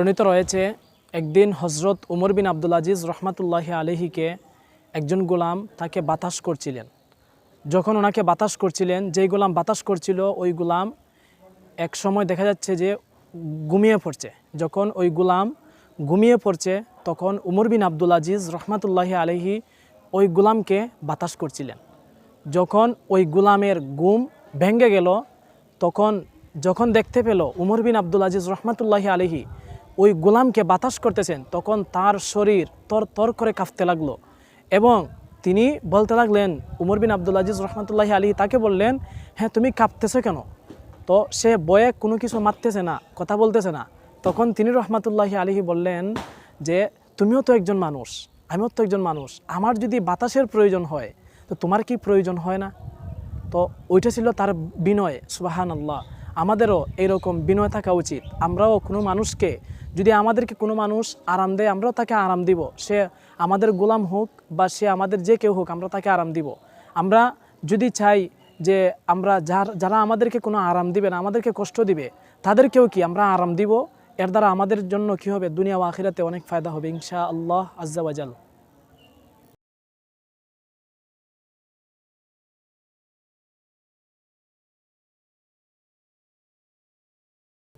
বর্ণিত রয়েছে একদিন হজরত উমর বিন আব্দুল আজিজ রহমাতুল্লাহ আলহিকে একজন গোলাম তাকে বাতাস করছিলেন। যখন ওনাকে বাতাস করছিলেন, যেই গোলাম বাতাস করছিল, ওই গোলাম এক সময় দেখা যাচ্ছে যে ঘুমিয়ে পড়ছে। যখন ওই গোলাম ঘুমিয়ে পড়ছে, তখন উমর বিন আব্দুল আজিজ রহমাতুল্লাহ আলহি ওই গোলামকে বাতাস করছিলেন। যখন ওই গোলামের গুম ভেঙে গেল, তখন যখন দেখতে পেল উমর বিন আব্দুল আজিজ রহমাতুল্লাহি আলহি ওই গোলামকে বাতাস করতেছেন, তখন তার শরীর তর তর করে কাঁপতে লাগল এবং তিনি বলতে লাগলেন, উমর বিন আব্দুল আজিজ রহমতুল্লাহি আলী তাকে বললেন হ্যাঁ তুমি কাঁপতেছো কেন? তো সে বয়ে কোনো কিছু মারতেছে না, কথা বলতেছে না। তখন তিনি রহমাতুল্লাহি আলিহি বললেন যে, তুমিও তো একজন মানুষ, আমিও তো একজন মানুষ, আমার যদি বাতাসের প্রয়োজন হয়, তো তোমার কি প্রয়োজন হয় না? তো ওইটা ছিল তার বিনয় সুবাহান আল্লাহ আমাদেরও এরকম বিনয় থাকা উচিত। আমরাও কোনো মানুষকে যদি আমাদেরকে কোনো মানুষ আরাম দেয়, আমরাও তাকে আরাম দিব। সে আমাদের গোলাম হোক বা সে আমাদের যে কেউ হোক, আমরা তাকে আরাম দিব। আমরা যদি চাই যে আমরা যার, যারা আমাদেরকে কোনো আরাম দিবে না, আমাদেরকে কষ্ট দিবে, তাদেরকেও কি আমরা আরাম দিব? এর দ্বারা আমাদের জন্য কি হবে? দুনিয়া ও আখিরাতে অনেক ফায়দা হবে ইনশা আল্লাহ আজ্জাওয়াজাল।